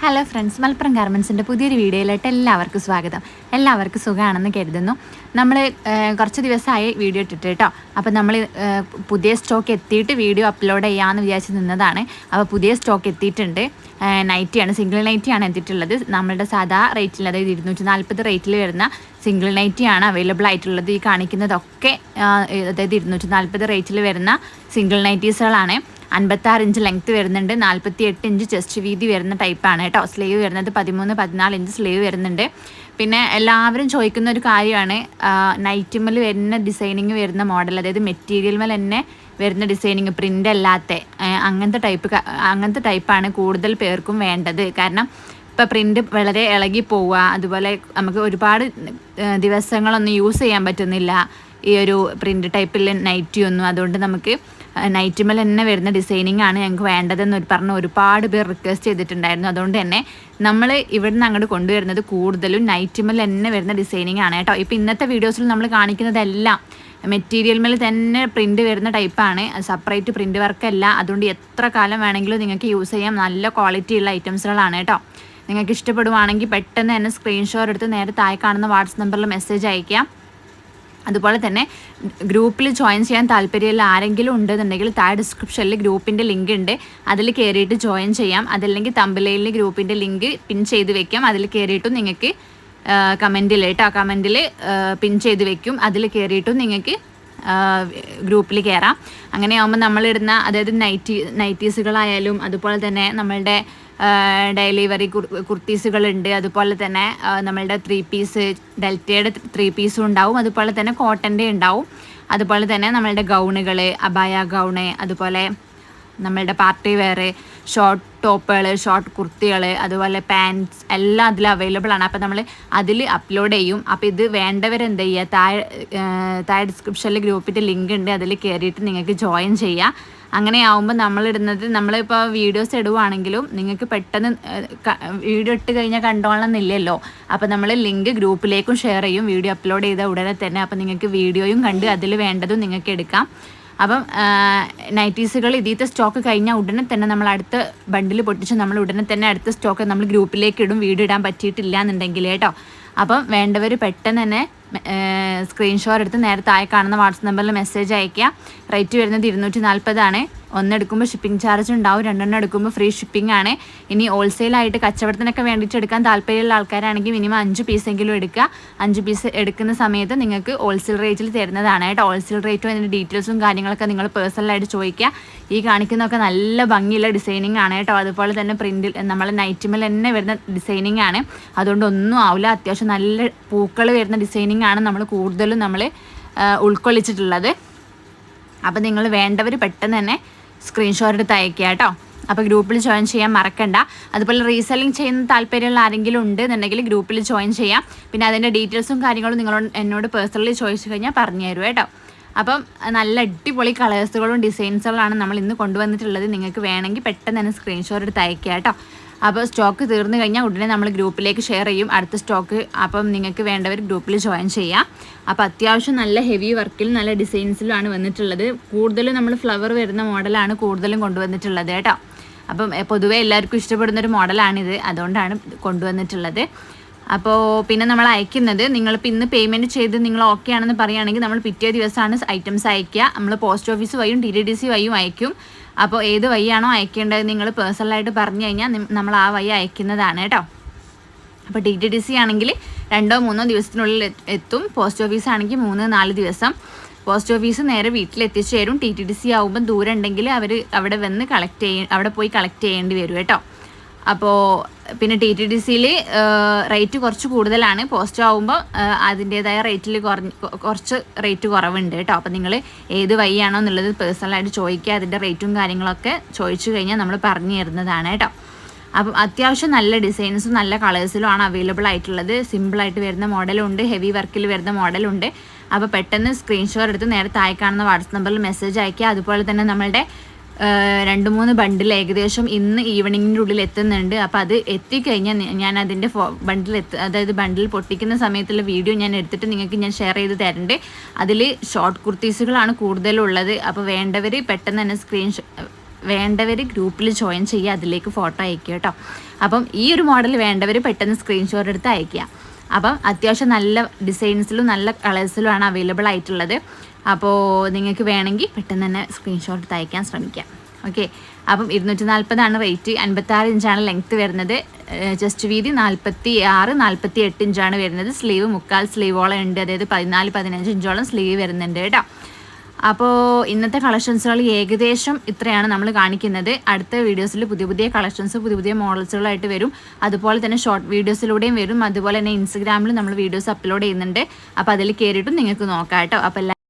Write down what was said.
Hello friends Malappuram ഗാർമെൻസിന്റെ പുതിയൊരു വീഡിയോയിലോട്ട് എല്ലാവർക്കും സ്വാഗതം. എല്ലാവർക്കും സുഖമാണെന്ന് കരുതുന്നു. നമ്മൾ കുറച്ച് ദിവസമായി വീഡിയോ ഇട്ടിട്ട് കേട്ടോ അപ്പോൾ നമ്മൾ പുതിയ സ്റ്റോക്ക് എത്തിയിട്ട് വീഡിയോ അപ്ലോഡ് ചെയ്യാമെന്ന് വിചാരിച്ച് നിന്നതാണ്. അപ്പോൾ പുതിയ സ്റ്റോക്ക് എത്തിയിട്ടുണ്ട്. നൈറ്റിയാണ് സിംഗിൾ നൈറ്റിയാണ് എത്തിയിട്ടുള്ളത്. നമ്മളുടെ സാധാ റേറ്റിൽ അതായത് ഇരുന്നൂറ്റി നാൽപ്പത് റേറ്റിൽ വരുന്ന സിംഗിൾ നൈറ്റിയാണ് അവൈലബിൾ ആയിട്ടുള്ളത്. ഈ കാണിക്കുന്നതൊക്കെ അതായത് ഇരുന്നൂറ്റി നാൽപ്പത് റേറ്റിൽ വരുന്ന സിംഗിൾ നൈറ്റീസുകളാണ് അൻപത്താറ് ഇഞ്ച് ലെങ്ത് വരുന്നുണ്ട്. നാൽപ്പത്തി എട്ട് ഇഞ്ച് ചെസ്റ്റ് വീതി വരുന്ന ടൈപ്പാണ് കേട്ടോ. സ്ലീവ് വരുന്നത് പതിമൂന്ന് പതിനാല് ഇഞ്ച് സ്ലീവ് വരുന്നുണ്ട്. പിന്നെ എല്ലാവരും ചോദിക്കുന്ന ഒരു കാര്യമാണ്. നൈറ്റിമ്മൽ വരുന്ന ഡിസൈനിങ് വരുന്ന മോഡൽ അതായത് മെറ്റീരിയൽ മേൽ തന്നെ വരുന്ന ഡിസൈനിങ് പ്രിന്റ് അല്ലാത്ത അങ്ങനത്തെ ടൈപ്പ് അങ്ങനത്തെ ടൈപ്പാണ് കൂടുതൽ പേർക്കും വേണ്ടത്. കാരണം ഇപ്പോൾ പ്രിന്റ് വളരെ ഇളകി പോവുക അതുപോലെ നമുക്ക് ഒരുപാട് ദിവസങ്ങളൊന്നും യൂസ് ചെയ്യാൻ പറ്റുന്നില്ല ഈ ഒരു പ്രിന്റ് ടൈപ്പിൽ നൈറ്റി ഒന്നും. അതുകൊണ്ട് നമുക്ക് നൈറ്റിമേൽ തന്നെ വരുന്ന ഡിസൈനിങ് ആണ് ഞങ്ങൾക്ക് വേണ്ടതെന്ന് പറഞ്ഞ് ഒരുപാട് പേർ റിക്വസ്റ്റ് ചെയ്തിട്ടുണ്ടായിരുന്നു. അതുകൊണ്ട് തന്നെ നമ്മൾ ഇവിടുന്ന് അങ്ങോട്ട് കൊണ്ടുവരുന്നത് കൂടുതലും നൈറ്റിമേൽ തന്നെ വരുന്ന ഡിസൈനിങ് ആണ് കേട്ടോ. ഇപ്പോൾ ഇന്നത്തെ വീഡിയോസിൽ നമ്മൾ കാണിക്കുന്നതെല്ലാം മെറ്റീരിയൽ മേൽ തന്നെ പ്രിന്റ് വരുന്ന ടൈപ്പാണ് സെപ്പറേറ്റ് പ്രിന്റ് വർക്കല്ല അതുകൊണ്ട് എത്ര കാലം വേണമെങ്കിലും നിങ്ങൾക്ക് യൂസ് ചെയ്യാം. നല്ല ക്വാളിറ്റി ഉള്ള ഐറ്റംസുകളാണ് കേട്ടോ. നിങ്ങൾക്ക് ഇഷ്ടപ്പെടുവാണെങ്കിൽ പെട്ടെന്ന് തന്നെ സ്ക്രീൻഷോട്ട് എടുത്ത് നേരെ താഴെ കാണുന്ന വാട്സപ്പ് നമ്പറിൽ മെസ്സേജ് അയക്കാം അതുപോലെ തന്നെ ഗ്രൂപ്പിൽ ജോയിൻ ചെയ്യാൻ താല്പര്യമുള്ള ആരെങ്കിലും ഉണ്ടെന്നുണ്ടെങ്കിൽ താഴെ ഡിസ്ക്രിപ്ഷനിൽ ഗ്രൂപ്പിന്റെ ലിങ്ക് ഉണ്ട്. അതിൽ കയറിയിട്ട് ജോയിൻ ചെയ്യാം. അതല്ലെങ്കിൽ തമ്പലയിൽ ഗ്രൂപ്പിന്റെ ലിങ്ക് പിൻ ചെയ്ത് വെക്കാം. അതിൽ കയറിയിട്ടും നിങ്ങൾക്ക് കമന്റിൽ കേട്ടോ കമന്റിൽ പിൻ ചെയ്ത് വെക്കും. അതിൽ കയറിയിട്ടും നിങ്ങൾക്ക് ഗ്രൂപ്പിൽ കയറാം അങ്ങനെ ആകുമ്പോൾ നമ്മളിടുന്ന അതായത് നൈറ്റി നൈറ്റീസുകളായാലും അതുപോലെ തന്നെ നമ്മളുടെ ഡെലിവറി കുർത്തീസുകളുണ്ട്. അതുപോലെ തന്നെ നമ്മളുടെ ത്രീ പീസ് ഡെൽറ്റയുടെ ത്രീ പീസും ഉണ്ടാവും. അതുപോലെ തന്നെ കോട്ടന്റെ ഉണ്ടാവും. അതുപോലെ തന്നെ നമ്മളുടെ ഗൗണുകൾ അബായ ഗൗണ് അതുപോലെ നമ്മളുടെ പാർട്ടി വെയർ ഷോർട്ട് ടോപ്പുകൾ ഷോർട്ട് കുർത്തികൾ അതുപോലെ പാന്റ്സ് എല്ലാം അതിൽ അവൈലബിൾ ആണ്. അപ്പോൾ നമ്മൾ അതിൽ അപ്ലോഡ് ചെയ്യും. അപ്പോൾ ഇത് വേണ്ടവരെന്ത് ചെയ്യുക താഴെ താഴെ ഡിസ്ക്രിപ്ഷനിൽ ഗ്രൂപ്പിന്റെ ലിങ്ക് ഉണ്ട്. അതിൽ കയറിയിട്ട് നിങ്ങൾക്ക് ജോയിൻ ചെയ്യാം. അങ്ങനെ ആവുമ്പോൾ നമ്മളിടുന്നത് നമ്മളിപ്പോൾ വീഡിയോസ് ഇടുവാണെങ്കിലും നിങ്ങൾക്ക് പെട്ടെന്ന് വീഡിയോ ഇട്ട് കഴിഞ്ഞാൽ കണ്ടോളണം എന്നില്ലല്ലോ അപ്പോൾ നമ്മൾ ലിങ്ക് ഗ്രൂപ്പിലേക്കും ഷെയർ ചെയ്യും. വീഡിയോ അപ്ലോഡ് ചെയ്ത ഉടനെ തന്നെ അപ്പോൾ നിങ്ങൾക്ക് വീഡിയോയും കണ്ട് അതിൽ വേണ്ടതും നിങ്ങൾക്ക് എടുക്കാം. അപ്പം നൈറ്റീസുകൾ ഇതിലത്തെ സ്റ്റോക്ക് കഴിഞ്ഞാൽ ഉടനെ തന്നെ നമ്മൾ അടുത്ത ബണ്ടിൽ പൊട്ടിച്ച് നമ്മൾ ഉടനെ തന്നെ അടുത്ത സ്റ്റോക്ക് നമ്മൾ ഗ്രൂപ്പിലേക്ക് ഇടും വീട് ഇടാൻ പറ്റിയിട്ടില്ല എന്നുണ്ടെങ്കിൽ കേട്ടോ. അപ്പം വേണ്ടവർ പെട്ടെന്ന് തന്നെ സ്ക്രീൻഷോട്ട് എടുത്ത് നേരത്തെ ആയി കാണുന്ന വാട്സപ്പ് നമ്പറിൽ മെസ്സേജ് അയയ്ക്കുക. റേറ്റ് വരുന്നത് ഇരുന്നൂറ്റി നാൽപ്പതാണ് ഒന്നെടുക്കുമ്പോൾ ഷിപ്പിംഗ് ചാർജ് ഉണ്ടാവും രണ്ടെണ്ണം എടുക്കുമ്പോൾ ഫ്രീ ഷിപ്പിംഗ് ആണ്. ഇനി ഹോൾസെയിലായിട്ട് കച്ചവടത്തിനൊക്കെ വേണ്ടിയിട്ട് എടുക്കാൻ താല്പര്യമുള്ള ആൾക്കാരാണെങ്കിൽ മിനിമം അഞ്ച് പീസെങ്കിലും എടുക്കുക. അഞ്ച് പീസ് എടുക്കുന്ന സമയത്ത് നിങ്ങൾക്ക് ഹോൾസെയിൽ റേറ്റിൽ തരുന്നതാണ് കേട്ടോ. ഹോൾസെയിൽ റേറ്റും അതിന്റെ ഡീറ്റെയിൽസും കാര്യങ്ങളൊക്കെ നിങ്ങൾ പേഴ്സണലായിട്ട് ചോദിക്കുക. ഈ കാണിക്കുന്നതൊക്കെ നല്ല ഭംഗിയുള്ള ഡിസൈനിങ് ആണ് കേട്ടോ. അതുപോലെ തന്നെ പ്രിന്റിൽ നമ്മൾ നൈറ്റിമേൽ തന്നെ വരുന്ന ഡിസൈനിങ് ആണ്. അതുകൊണ്ട് ഒന്നും ആവില്ല. അത്യാവശ്യം നല്ല പൂക്കൾ വരുന്ന ഡിസൈനിങ് ആണ് നമ്മൾ കൂടുതലും നമ്മൾ ഉൾക്കൊള്ളിച്ചിട്ടുള്ളത്. അപ്പോൾ നിങ്ങൾ വേണ്ടവർ പെട്ടെന്ന് തന്നെ സ്ക്രീൻഷോട്ട് എടുത്ത് അയക്കുക കേട്ടോ. അപ്പോൾ ഗ്രൂപ്പിൽ ജോയിൻ ചെയ്യാൻ മറക്കണ്ട. അതുപോലെ റീസെല്ലിംഗ് ചെയ്യുന്ന താല്പര്യമുള്ള ആരെങ്കിലും ഉണ്ട് എന്നുണ്ടെങ്കിൽ ഗ്രൂപ്പിൽ ജോയിൻ ചെയ്യാം. പിന്നെ അതിന്റെ ഡീറ്റെയിൽസും കാര്യങ്ങളും നിങ്ങളോട് എന്നോട് പേഴ്സണലി ചോദിച്ചു കഴിഞ്ഞാൽ പറഞ്ഞു തരും കേട്ടോ. അപ്പം നല്ല അടിപൊളി കളേഴ്സുകളും ഡിസൈൻസുകളാണ് നമ്മൾ ഇന്ന് കൊണ്ടുവന്നിട്ടുള്ളത്. നിങ്ങൾക്ക് വേണമെങ്കിൽ പെട്ടെന്ന് തന്നെ സ്ക്രീൻഷോട്ട് എടുത്ത് അയക്കുക കേട്ടോ. അപ്പോൾ സ്റ്റോക്ക് തീർന്നു കഴിഞ്ഞാൽ ഉടനെ നമ്മൾ ഗ്രൂപ്പിലേക്ക് ഷെയർ ചെയ്യും. അടുത്ത സ്റ്റോക്ക് അപ്പം നിങ്ങൾക്ക് വേണ്ടവർ ഗ്രൂപ്പിൽ ജോയിൻ ചെയ്യാം. അപ്പോൾ അത്യാവശ്യം നല്ല ഹെവി വർക്കിൽ നല്ല ഡിസൈൻസിലുമാണ് വന്നിട്ടുള്ളത്. കൂടുതലും നമ്മൾ ഫ്ലവർ വരുന്ന മോഡലാണ് കൂടുതലും കൊണ്ടുവന്നിട്ടുള്ളത് കേട്ടോ. അപ്പം പൊതുവേ എല്ലാവർക്കും ഇഷ്ടപ്പെടുന്ന ഒരു മോഡലാണിത് അതുകൊണ്ടാണ് കൊണ്ടുവന്നിട്ടുള്ളത്. അപ്പോൾ പിന്നെ നമ്മൾ അയക്കുന്നത് നിങ്ങളിപ്പോൾ ഇന്ന് പേയ്മെന്റ് ചെയ്ത് നിങ്ങൾ ഓക്കെ ആണെന്ന് പറയുകയാണെങ്കിൽ നമ്മൾ പിറ്റേ ദിവസമാണ് ഐറ്റംസ് അയക്കുക നമ്മൾ പോസ്റ്റ് ഓഫീസ് വഴിയും ടി ഡി ഡി സി വഴിയും അയക്കും അപ്പോൾ ഏത് വഴിയാണോ അയക്കേണ്ടത് നിങ്ങൾ പേഴ്സണലായിട്ട് പറഞ്ഞു കഴിഞ്ഞാൽ നമ്മൾ ആ വഴി അയക്കുന്നതാണ് കേട്ടോ. അപ്പോൾ ടി ടി ഡി സി ആണെങ്കിൽ രണ്ടോ മൂന്നോ ദിവസത്തിനുള്ളിൽ എത്തും. പോസ്റ്റ് ഓഫീസ് ആണെങ്കിൽ മൂന്ന് നാല് ദിവസം. പോസ്റ്റ് ഓഫീസ് നേരെ വീട്ടിലെത്തിച്ചു തരും. ടി ടി ഡി സി ആകുമ്പോൾ ദൂരം ഉണ്ടെങ്കിൽ അവർ അവിടെ വന്ന് കളക്ട് ചെയ്യ അവിടെ പോയി കളക്ട് ചെയ്യേണ്ടി വരും കേട്ടോ. അപ്പോൾ പിന്നെ ടി ടി ഡി സിയിൽ റേറ്റ് കുറച്ച് കൂടുതലാണ്. പോസ്റ്റ് ആകുമ്പോൾ അതിന്റേതായ റേറ്റിൽ കുറഞ്ഞ് കുറച്ച് റേറ്റ് കുറവുണ്ട് കേട്ടോ. അപ്പോൾ നിങ്ങൾ ഏത് വഴിയാണോ എന്നുള്ളത് പേഴ്സണലായിട്ട് ചോദിക്കുക. അതിന്റെ റേറ്റും കാര്യങ്ങളൊക്കെ ചോദിച്ചു കഴിഞ്ഞാൽ നമ്മൾ പറഞ്ഞു തരുന്നതാണ് കേട്ടോ. അപ്പം അത്യാവശ്യം നല്ല ഡിസൈൻസും നല്ല കളേഴ്സിലും ആണ് അവൈലബിൾ ആയിട്ടുള്ളത്. സിമ്പിളായിട്ട് വരുന്ന മോഡലുണ്ട് ഹെവി വർക്കിൽ വരുന്ന മോഡലുണ്ട് അപ്പോൾ പെട്ടെന്ന് സ്ക്രീൻഷോട്ട് എടുത്ത് നേരെ താഴെ കാണുന്ന വാട്സപ്പ് നമ്പറിൽ മെസ്സേജ് അയക്കുക. അതുപോലെ തന്നെ നമ്മളുടെ രണ്ട് മൂന്ന് ബണ്ടിൽ ഏകദേശം ഇന്ന് ഈവനിങ്ങിന്റെ ഉള്ളിൽ എത്തുന്നുണ്ട്. അപ്പോൾ അത് എത്തിക്കഴിഞ്ഞാൽ ഞാൻ അതിന്റെ ഫോ ബണ്ടിൽ എത്ത് അതായത് ബണ്ടിൽ പൊട്ടിക്കുന്ന സമയത്തുള്ള വീഡിയോ ഞാൻ എടുത്തിട്ട് നിങ്ങൾക്ക് ഞാൻ ഷെയർ ചെയ്ത് തരണ്ട്. അതിൽ ഷോർട്ട് കുർത്തീസുകളാണ് കൂടുതലുള്ളത്. അപ്പോൾ വേണ്ടവർ പെട്ടെന്ന് തന്നെ സ്ക്രീൻഷോ വേണ്ടവർ ഗ്രൂപ്പിൽ ജോയിൻ ചെയ്യുക അതിലേക്ക് ഫോട്ടോ അയക്കുക കേട്ടോ. അപ്പം ഈ ഒരു മോഡൽ വേണ്ടവർ പെട്ടെന്ന് സ്ക്രീൻഷോട്ട് എടുത്ത് അയക്കുക അപ്പം അത്യാവശ്യം നല്ല ഡിസൈൻസിലും നല്ല കളേഴ്സിലുമാണ് അവൈലബിൾ ആയിട്ടുള്ളത്. അപ്പോൾ നിങ്ങൾക്ക് വേണമെങ്കിൽ പെട്ടെന്ന് തന്നെ സ്ക്രീൻഷോട്ട് തയ്ക്കാൻ ശ്രമിക്കാം. ഓക്കെ. അപ്പം ഇരുന്നൂറ്റി നാൽപ്പതാണ് റേറ്റ്. അൻപത്താറ് ഇഞ്ചാണ് ലെങ്ത്ത് വരുന്നത്. ജസ്റ്റ് വീതി നാൽപ്പത്തി ആറ് നാൽപ്പത്തി എട്ട് ഇഞ്ചാണ് വരുന്നത്. സ്ലീവ് മുക്കാൽ സ്ലീവോളം ഉണ്ട്. അതായത് പതിനാല് പതിനഞ്ച് ഇഞ്ചോളം സ്ലീവ് വരുന്നുണ്ട് കേട്ടോ. അപ്പോൾ ഇന്നത്തെ കളക്ഷൻസുകൾ ഏകദേശം ഇത്രയാണ് നമ്മൾ കാണിക്കുന്നത്. അടുത്ത വീഡിയോസിൽ പുതിയ പുതിയ കളക്ഷൻസ് പുതിയ പുതിയ മോഡൽസുകളായിട്ട് വരും. അതുപോലെ തന്നെ ഷോർട്ട് വീഡിയോസിലൂടെയും വരും. അതുപോലെ തന്നെ ഇൻസ്റ്റഗ്രാമിൽ നമ്മൾ വീഡിയോസ് അപ്ലോഡ് ചെയ്യുന്നുണ്ട്. അപ്പോൾ അതിൽ കയറിയിട്ടും നിങ്ങൾക്ക് നോക്കാം കേട്ടോ. അപ്പോൾ